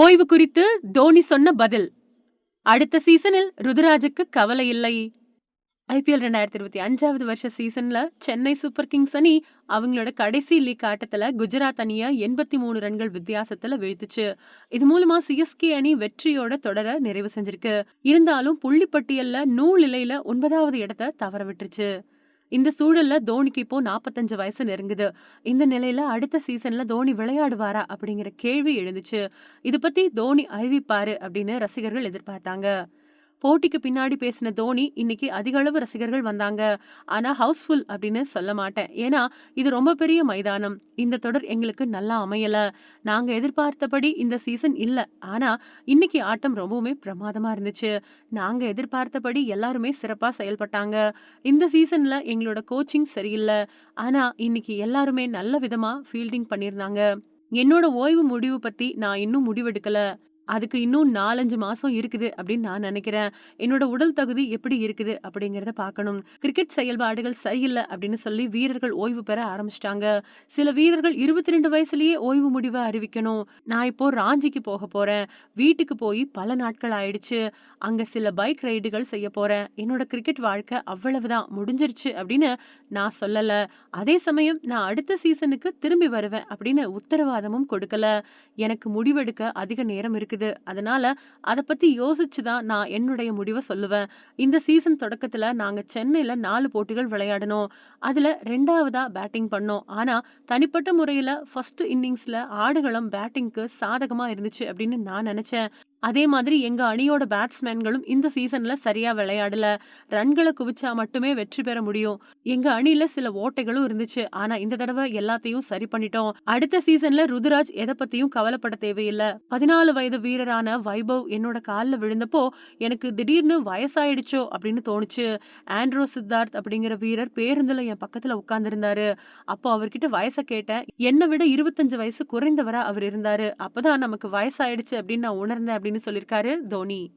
ஓய்வு குறித்து தோனி சொன்ன பதில் அடுத்த சீசனில் ருதுராஜுக்கு கவலை இல்லை ஐபிஎல் ரெண்டாயிரத்தி இருபத்தி அஞ்சாவது வருஷ சீசன்ல சென்னை சூப்பர் கிங்ஸ் அணி அவங்களோட கடைசி லீக் ஆட்டத்துல குஜராத் அணிய எண்பத்தி மூணு ரன்கள் வித்தியாசத்துல வீழ்த்துச்சு. இது மூலமா சிஎஸ்கே அணி வெற்றியோட தொடர நிறைவு செஞ்சிருக்கு. இருந்தாலும் புள்ளிப்பட்டியல்ல நூல் நிலையில ஒன்பதாவது இடத்த தவற விட்டுருச்சு இந்த சூழல்ல தோனிக்கு இப்போ நாற்பத்தஞ்சு வயசு நெருங்குது. இந்த நிலையில அடுத்த சீசன்ல தோனி விளையாடுவாரா அப்படிங்கிற கேள்வி எழுந்துச்சு. இது பத்தி தோனி அறிவிப்பாரு அப்படின்னு ரசிகர்கள் எதிர்பார்த்தாங்க. போட்டிக்கு பின்னாடி பேசின தோனி இன்னைக்கு அதிக அளவு ரசிகர்கள் வந்தாங்க. ஆனா ஹவுஸ்ஃபுல் அப்படின்னு சொல்ல மாட்டேன். ஏன்னா இது ரொம்ப பெரிய மைதானம். இந்த தொடர் எங்களுக்கு நல்லா அமையல. நாங்க எதிர்பார்த்தபடி இந்த சீசன் இல்ல. ஆனா இன்னைக்கு ஆட்டம் ரொம்பவுமே பிரமாதமா இருந்துச்சு. நாங்க எதிர்பார்த்தபடி எல்லாருமே சிறப்பா செயல்பட்டாங்க. இந்த சீசன்ல எங்களோட கோச்சிங் சரியில்லை. ஆனா இன்னைக்கு எல்லாருமே நல்ல விதமா ஃபீல்டிங் பண்ணியிருந்தாங்க என்னோட ஓய்வு முடிவு பத்தி நான் இன்னும் முடிவெடுக்கல. அதுக்கு இன்னும் நாலஞ்சு மாசம் இருக்குது அப்படின்னு நான் நினைக்கிறேன். என்னோட உடல் தகுதி எப்படி இருக்குது அப்படிங்கறத பார்க்கணும். கிரிக்கெட் செயல்பாடுகள் சரியில்லை அப்படின்னு சொல்லி வீரர்கள் ஓய்வு பெற ஆரம்பிச்சிட்டாங்க. சில வீரர்கள் இருபத்தி ரெண்டு வயசுலயே ஓய்வு முடிவை அறிவிக்கணும். நான் இப்போ ராஞ்சிக்கு போக போறேன். வீட்டுக்கு போய் பல நாட்கள் ஆயிடுச்சு. அங்க சில பைக் ரைடுகள் செய்ய போறேன். என்னோட கிரிக்கெட் வாழ்க்கை அவ்வளவுதான் முடிஞ்சிருச்சு அப்படின்னு நான் சொல்லல. அதே சமயம் நான் அடுத்த சீசனுக்கு திரும்பி வருவேன் அப்படின்னு உத்தரவாதமும் கொடுக்கல. எனக்கு முடிவெடுக்க அதிக நேரம் இருக்குது. இருக்குது. அதனால அதை பத்தி யோசிச்சு தான் நான் என்னுடைய முடிவை சொல்லுவேன். இந்த சீசன் தொடக்கத்துல நாங்க சென்னையில நாலு போட்டிகள் விளையாடணும் அதுல ரெண்டாவதா பேட்டிங் பண்ணோம். ஆனா தனிப்பட்ட முறையில ஃபர்ஸ்ட் இன்னிங்ஸ்ல ஆடுகளம் பேட்டிங்க்கு சாதகமா இருந்துச்சு அப்படின்னு நான் நினைச்சேன். அதே மாதிரி எங்க அணியோட பேட்ஸ்மேன்களும் இந்த சீசன்ல சரியா விளையாடல. ரன்களை குவிச்சா மட்டுமே வெற்றி பெற முடியும். எங்க அணியில சில ஓட்டைகளும் இருந்துச்சு. ஆனா இந்த தடவை எல்லாத்தையும் சரி பண்ணிட்டோம். அடுத்த சீசன்ல ருதுராஜ் எதை பத்தியும் கவலைப்பட தேவையில்லை. பதினாலு வயது வீரரான வைபவ் என்னோட காலில் விழுந்தப்போ எனக்கு திடீர்னு வயசாயிடுச்சோ அப்படின்னு தோணுச்சு. ஆண்ட்ரோ சித்தார்த் அப்படிங்கிற வீரர் பேருந்துல என் பக்கத்துல உட்கார்ந்துருந்தாரு. அப்போ அவர்கிட்ட வயசை கேட்டேன். என்னை விட இருபத்தஞ்சு வயசு குறைந்தவரா அவர் இருந்தாரு. அப்பதான் நமக்கு வயசாயிடுச்சு அப்படின்னு நான் உணர்ந்தேன் அப்படின்னு சொல்லியிருக்காரு தோனி.